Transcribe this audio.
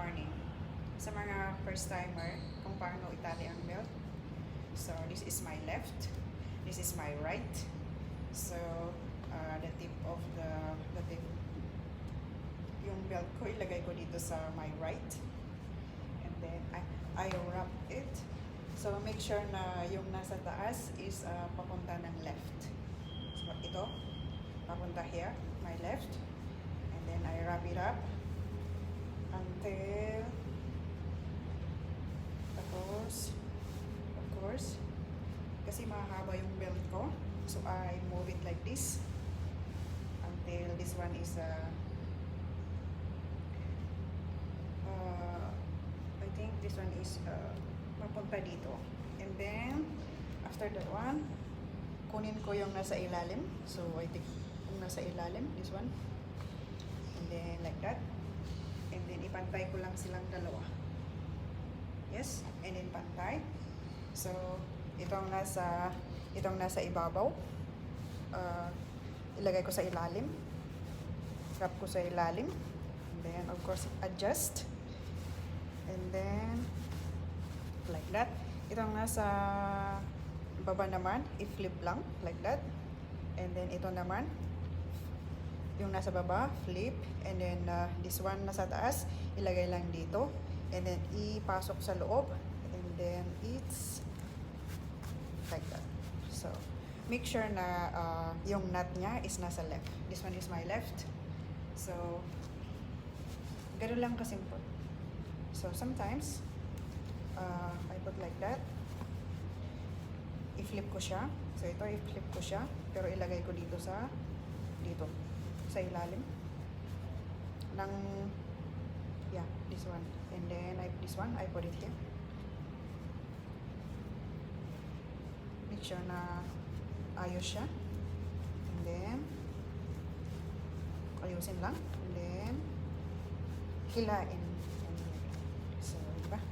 morning. Sa mga first timer, kung paano itali ang belt. So, this is my left. This is my right. So, uh, the tip of the, the tip, yung belt ko, ilagay ko dito sa my right. And then, I, I wrap it. So, make sure na yung nasa taas is uh, papunta ng left. So, ito, papunta here, my left. And then, I wrap it up until tapos of course. Kasi mahaba yung belt ko. So I move it like this until this one is uh, uh, I think this one is uh, mapunta dito. And then after that one kunin ko yung nasa ilalim. So I think yung nasa ilalim this one. And then like that ipantay ko lang silang dalawa. Yes and then pantay. So itong nasa itong nasa ibabaw. Uh, ilagay ko sa ilalim. Wrap ko sa ilalim. And then of course adjust. And then like that. Itong nasa baba naman i-flip lang like that. And then ito naman yung nasa baba, flip, and then uh, this one nasa taas, ilagay lang dito, and then ipasok sa loob, and then it's like that. So, make sure na uh, yung nut niya is nasa left. This one is my left. So, ganun lang kasimple. So, sometimes, uh, I put like that. I-flip ko siya. So, ito, i-flip ko siya. Pero ilagay ko dito sa, dito sa ilalim. Ng yeah this one. And then I this one I put it here. Make sure na ayos siya. And then ayusin lang. And then hilain. So diba